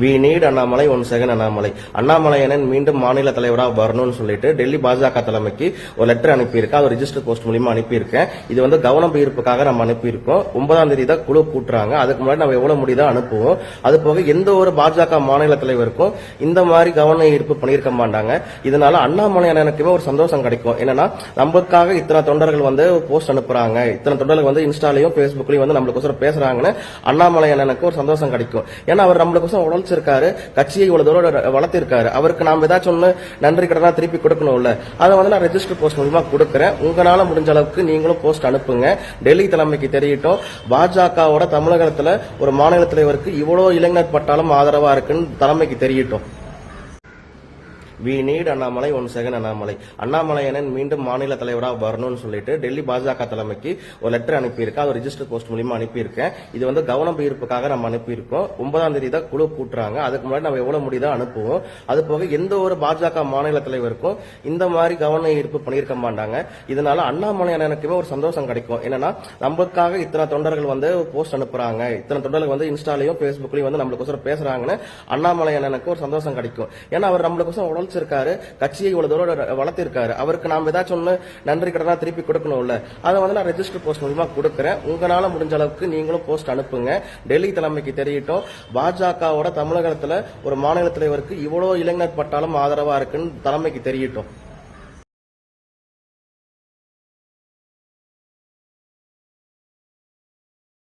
We need Annamalai one second Annamalai அண்ணாமலையனன் மீண்டும் மாநில தலைவராக வரணும்னு சொல்லிட்டு டெல்லி பாஜக தலைமைக்கு ஒரு லெட்டர் அனுப்பியிருக்கேன். அது ரிஜிஸ்டர் போஸ்ட் மூலியமா அனுப்பியிருக்கேன். இது வந்து கவனம் ஈர்ப்புக்காக நம்ம அனுப்பியிருக்கோம். ஒன்பதாம் தேதி தான் குழு கூட்டுறாங்க. அதுக்கு முன்னாடி நம்ம எவ்வளவு முடியுதோ அனுப்புவோம். அது போக எந்த ஒரு பாஜக மாநில தலைவருக்கும் இந்த மாதிரி கவன ஈர்ப்பு பண்ணியிருக்க மாட்டாங்க. இதனால அண்ணாமலை அண்ணனுக்குமே ஒரு சந்தோஷம் கிடைக்கும். என்னன்னா நமக்காக இத்தனை தொண்டர்கள் வந்து போஸ்ட் அனுப்புறாங்க. இத்தனை தொண்டர்கள் வந்து இன்ஸ்டாலையும் பேஸ்புக்லயும் வந்து நம்மளுக்கோசரம் பேசுறாங்கன்னு அண்ணாமலை அண்ணனுக்கு ஒரு சந்தோஷம் கிடைக்கும். ஏன்னா அவர் நம்மளுக்கோசரம் உழைச்சிருக்காரு கட்சியை இவ்வளவு தூரம் வளர்த்திருக்காரு. அவருக்கு நாம ஏதாச்சும் ஒன்று நன்றி கடனா திருப்பி கொடுக்கணும்ல அதை வந்து நான் ரெஜிஸ்டர் போஸ்ட் மூலமா கொடுக்குறேன். உங்களால முடிஞ்ச அளவுக்கு நீங்களும் போஸ்ட் அனுப்புங்க. டெல்லி தலைமைக்கு தெரியட்டும். பாஜகவோட தமிழகத்துல ஒரு மாநில தலைவருக்கு இவ்வளவு இளைஞர் பட்டாலும் ஆதரவா இருக்குன்னு தலைமைக்கு தெரியட்டும். We need Annamalai one second Annamalai அண்ணாமலையனன் மீண்டும் மாநில தலைவராக வரணும்னு சொல்லிட்டு டெல்லி பாஜக தலைமைக்கு ஒரு லெட்டர் அனுப்பியிருக்கேன். அது ரிஜிஸ்டர் போஸ்ட் மூலியமா அனுப்பியிருக்கேன். இது வந்து கவனம் ஈர்ப்புக்காக நம்ம அனுப்பியிருக்கோம். ஒன்பதாம் தேதி தான் குழு கூட்டுறாங்க. அதுக்கு முன்னாடி நம்ம எவ்வளவு முடியுதோ அனுப்புவோம். அது போக எந்த ஒரு பாஜக மாநில தலைவருக்கும் இந்த மாதிரி கவன ஈர்ப்பு பண்ணியிருக்க மாட்டாங்க. இதனால அண்ணாமலை அண்ணனுக்குமே ஒரு சந்தோஷம் கிடைக்கும். என்னன்னா நமக்காக இத்தனை தொண்டர்கள் வந்து போஸ்ட் அனுப்புறாங்க. இத்தனை தொண்டர்கள் வந்து இன்ஸ்டாலையும் பேஸ்புக்லயும் வந்து நம்மளுக்கோசரம் பேசுறாங்கன்னு அண்ணாமலை அண்ணனுக்கு ஒரு சந்தோஷம் கிடைக்கும். ஏன்னா அவர் நம்மளுக்கோசரம் உழைச்சிருக்காரு கட்சியை இவ்வளவு தூரம் வளர்த்திருக்காரு. அவருக்கு நாம ஏதாச்சும் ஒன்று நன்றி கடனா திருப்பி கொடுக்கணும்ல. அதை வந்து நான் ரெஜிஸ்டர் போஸ்ட் மூலியமா கொடுக்குறேன். உங்களால முடிஞ்ச அளவுக்கு நீங்களும் போஸ்ட் அனுப்புங்க. டெல்லி தலைமைக்கு தெரியட்டும். பாஜகவோட தமிழகத்துல ஒரு மாநில தலைவருக்கு இவ்வளவு இளைஞர் பட்டாலும் ஆதரவா இருக்குன்னு தலைமைக்கு தெரியட்டும்.